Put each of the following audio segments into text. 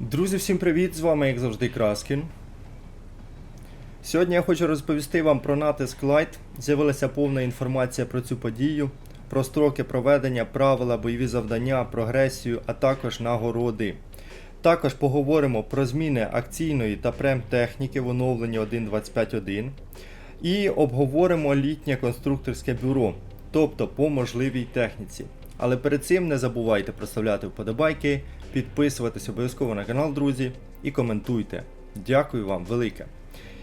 Друзі, всім привіт! З вами, як завжди, Краскін. Сьогодні я хочу розповісти вам про натиск Light. З'явилася повна інформація про цю подію, про строки проведення, правила, бойові завдання, прогресію, а також нагороди. Також поговоримо про зміни акційної та прем-техніки в оновленні 1.25.1 і обговоримо літнє конструкторське бюро, тобто по можливій техніці. Але перед цим не забувайте проставляти вподобайки, підписуватись обов'язково на канал, друзі, і коментуйте. Дякую вам велике.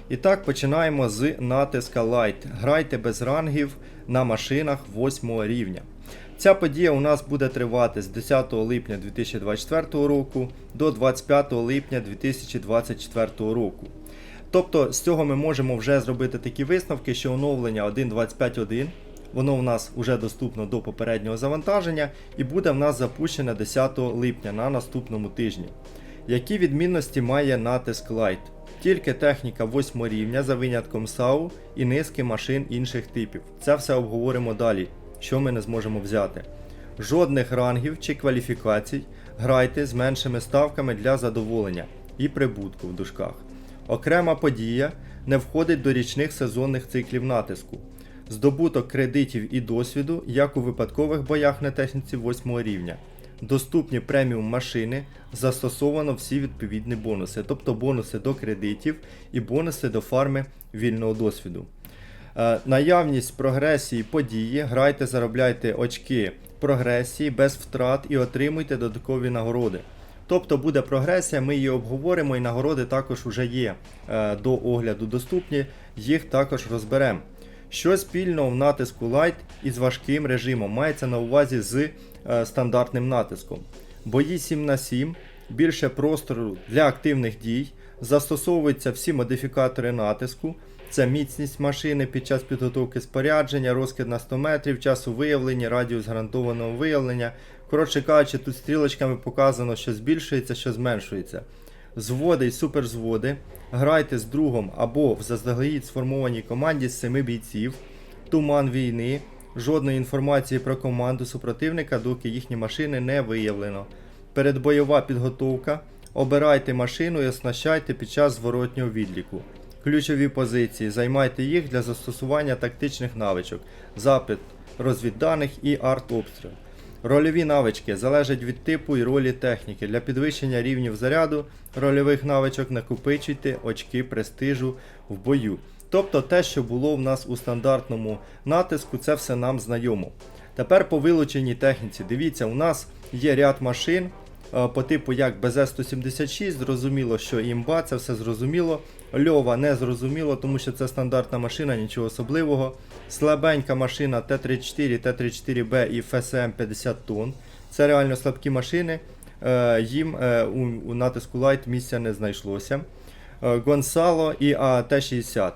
І так, починаємо з натиска Light. Грайте без рангів на машинах 8 рівня. Ця подія у нас буде тривати з 10 липня 2024 року до 25 липня 2024 року. Тобто з цього ми можемо вже зробити такі висновки, що оновлення 1.25.1 Воно в нас вже доступно до попереднього завантаження і буде в нас запущене 10 липня на наступному тижні. Які відмінності має натиск Light? Тільки техніка 8 рівня за винятком САУ і низки машин інших типів. Це все обговоримо далі, що ми не зможемо взяти. Жодних рангів чи кваліфікацій грайте з меншими ставками для задоволення і прибутку в дужках. Окрема подія не входить до річних сезонних циклів натиску. Здобуток кредитів і досвіду, як у випадкових боях на техніці 8 рівня. Доступні преміум машини, застосовано всі відповідні бонуси, тобто бонуси до кредитів і бонуси до фарми вільного досвіду. Е, наявність прогресії події, грайте, заробляйте очки прогресії без втрат і отримуйте додаткові нагороди. Тобто буде прогресія, ми її обговоримо і нагороди також вже є е, до огляду доступні, їх також розберемо. Що спільного в натиску Light із важким режимом мається на увазі з е, стандартним натиском. Бої 7 на 7 більше простору для активних дій, застосовуються всі модифікатори натиску. Це міцність машини під час підготовки спорядження, розкид на 100 метрів, часу виявлення, радіус гарантованого виявлення. Коротше кажучи, тут стрілочками показано, що збільшується, що зменшується. Зводи і суперзводи. Грайте з другом або в заздалегідь сформованій команді з 7 бійців. Туман війни. Жодної інформації про команду супротивника, доки їхні машини не виявлено. Передбойова підготовка. Обирайте машину і оснащайте під час зворотнього відліку. Ключові позиції. Займайте їх для застосування тактичних навичок, запит розвідданих і арт-обстріл. Рольові навички залежать від типу і ролі техніки. Для підвищення рівнів заряду рольових навичок накопичуйте очки престижу в бою. Тобто те, що було в нас у стандартному натиску, це все нам знайомо. Тепер по вилученій техніці. Дивіться, у нас є ряд машин е, по типу як БЗ-176, зрозуміло, що імба, це все зрозуміло. Льова не зрозуміло, тому що це стандартна машина, нічого особливого. Слабенька машина Т-34, Т-34Б і ФСМ 50 тонн. Це реально слабкі машини. Е, Їм е, у, натиску Light місця не знайшлося. Е, Гонсало і АТ-60.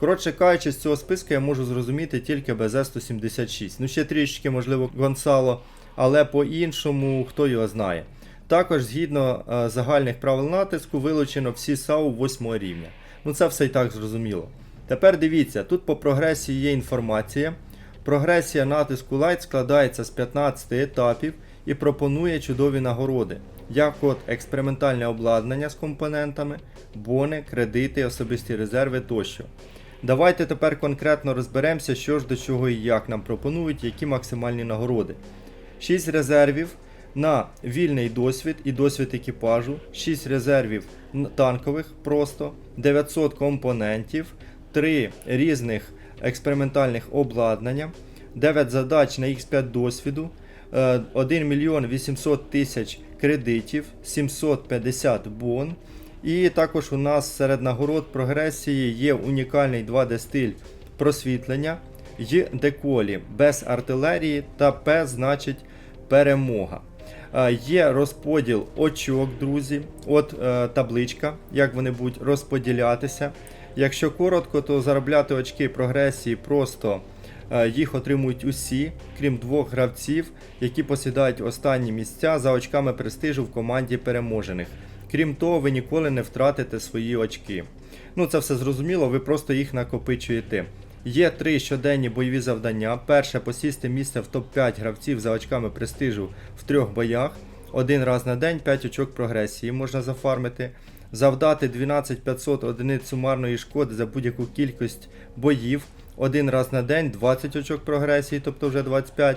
Коротше кажучи, з цього списку я можу зрозуміти тільки БЗ-176. Ну, ще трішки, можливо, Гонсало, але по-іншому хто його знає. Також, згідно загальних правил натиску, вилучено всі САУ 8 рівня. Ну це все і так зрозуміло. Тепер дивіться, тут по прогресії є інформація. Прогресія натиску Light складається з 15 етапів і пропонує чудові нагороди, як от експериментальне обладнання з компонентами, бони, кредити, особисті резерви тощо. Давайте тепер конкретно розберемося, що ж до чого і як нам пропонують, які максимальні нагороди. 6 резервів на вільний досвід і досвід екіпажу, 6 резервів танкових просто, 900 компонентів, 3 різних експериментальних обладнання, 9 задач на X5 досвіду, е, 1 мільйон 800 тисяч кредитів, 750 бон. І також у нас серед нагород прогресії є унікальний 2D стиль просвітлення й деколі без артилерії та П значить перемога. Е, Є розподіл очок, друзі. От е, табличка, як вони будуть розподілятися. Якщо коротко, то заробляти очки прогресії просто е, їх отримують усі, крім двох гравців, які посідають останні місця за очками престижу в команді переможених. Крім того, ви ніколи не втратите свої очки. Ну, це все зрозуміло, ви просто їх накопичуєте. Є три щоденні бойові завдання. Перше посісти місце в топ-5 гравців за очками престижу в трьох боях. один раз на день 5 очок прогресії можна зафармити. Завдати 12500 одиниць сумарної шкоди за будь-яку кількість боїв. Один раз на день 20 очок прогресії, тобто вже 25.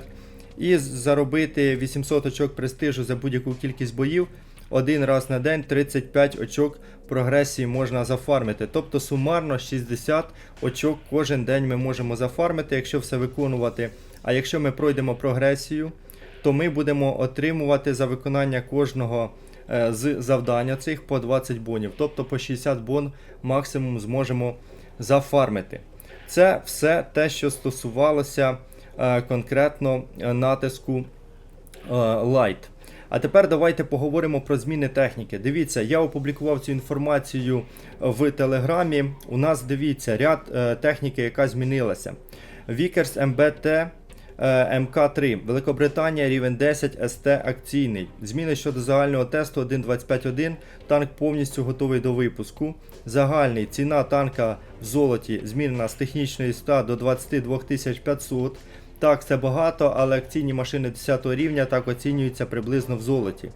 І заробити 800 очок престижу за будь-яку кількість боїв. Один раз на день 35 очок прогресії можна зафармити. Тобто сумарно 60 очок кожен день ми можемо зафармити, якщо все виконувати. А якщо ми пройдемо прогресію, то ми будемо отримувати за виконання кожного е, з завдання цих по 20 бонів. Тобто по 60 бон максимум зможемо зафармити. Це все те, що стосувалося е, конкретно е, натиску Light. А тепер давайте поговоримо про зміни техніки. Дивіться, я опублікував цю інформацію в Телеграмі. У нас дивіться ряд е, техніки, яка змінилася. Vickers MBT е, МК3, Великобританія, рівень 10, СТ акційний. Зміни щодо загального тесту 1.25.1. Танк повністю готовий до випуску. Загальний ціна танка в золоті змінена з технічної 100 до 22 500. Так, це багато, але акційні машини 10 рівня так оцінюються приблизно в золоті.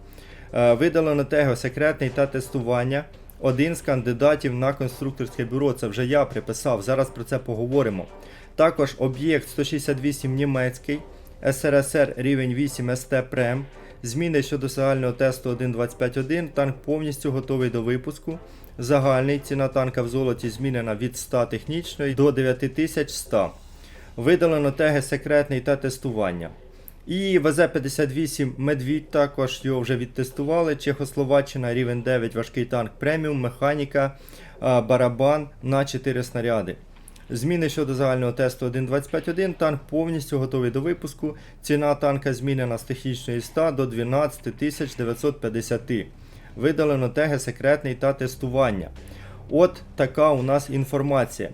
Е, Видалено тего секретний та тестування. Один з кандидатів на конструкторське бюро. Це вже я приписав. Зараз про це поговоримо. Також об'єкт 168 німецький, СРСР рівень 8 СТ Прем. Зміни щодо загального тесту 1.25.1. Танк повністю готовий до випуску. Загальний ціна танка в золоті змінена від 100 технічної до 9100. Видалено теги секретний та тестування. І ВЗ-58 Медвідь також його вже відтестували. Чехословаччина, рівень 9, важкий танк преміум, механіка, барабан на 4 снаряди. Зміни щодо загального тесту 1.25.1. Танк повністю готовий до випуску. Ціна танка змінена з технічної 100 до 12 950. Видалено теги секретний та тестування. От така у нас інформація.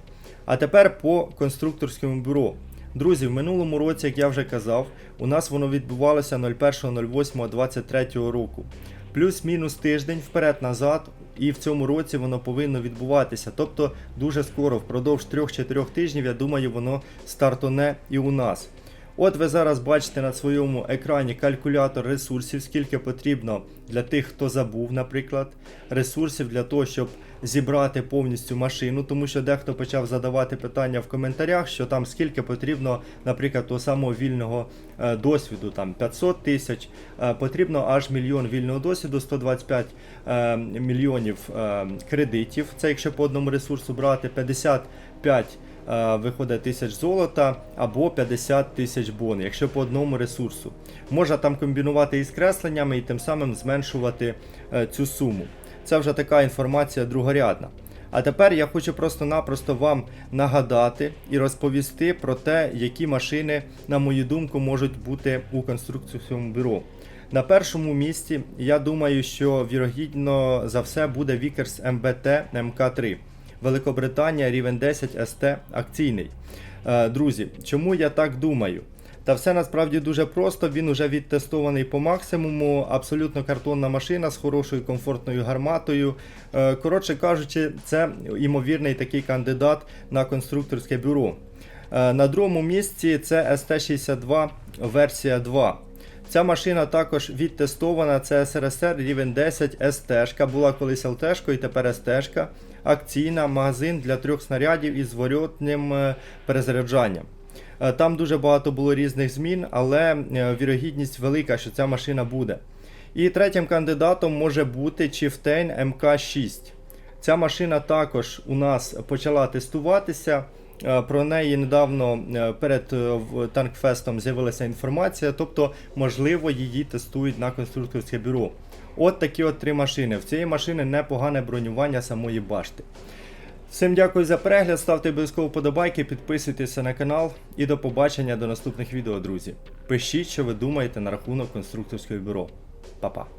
А тепер по конструкторському бюро. Друзі, в минулому році, як я вже казав, у нас воно відбувалося 01.08.23 року. Плюс-мінус тиждень вперед-назад, і в цьому році воно повинно відбуватися. Тобто дуже скоро, впродовж 3-4 тижнів, я думаю, воно стартоне і у нас. От ви зараз бачите на своєму екрані калькулятор ресурсів, скільки потрібно для тих, хто забув, наприклад, ресурсів для того, щоб зібрати повністю машину, тому що дехто почав задавати питання в коментарях, що там скільки потрібно, наприклад, того самого вільного е, досвіду, там 500 тисяч, е, потрібно аж мільйон вільного досвіду, 125 е, мільйонів кредитів. Це якщо по одному ресурсу брати 55 е, виходить тисяч золота або 50 тисяч бон, якщо по одному ресурсу. Можна там комбінувати із кресленнями і тим самим зменшувати цю суму. Це вже така інформація другорядна. А тепер я хочу просто-напросто вам нагадати і розповісти про те, які машини, на мою думку, можуть бути у конструкційному бюро. На першому місці, я думаю, що вірогідно за все буде Vickers MBT MK3. Великобританія рівень 10 СТ акційний. Е, Друзі, чому я так думаю? Та все насправді дуже просто. Він уже відтестований по максимуму. Абсолютно картонна машина з хорошою комфортною гарматою. Е, Коротше кажучи, це імовірний такий кандидат на конструкторське бюро. Е, На другому місці це ST62 версія 2. Ця машина також відтестована. Це СРСР рівень 10 СТ. Була колись ЛТ, і тепер СТ. Акційна магазин для трьох снарядів із зворотним е, перезаряджанням. Е, Там дуже багато було різних змін, але е, вірогідність велика, що ця машина буде. І третім кандидатом може бути Chieftain MK6. Ця машина також у нас почала тестуватися. Е, Про неї недавно перед Танкфестом з'явилася інформація, тобто, можливо, її тестують на конструкторське бюро. От такі от три машини. В цієї машини непогане бронювання самої башти. Всім дякую за перегляд, ставте обов'язково подобайки, підписуйтеся на канал і до побачення до наступних відео, друзі. Пишіть, що ви думаєте на рахунок конструкторського бюро. Па-па.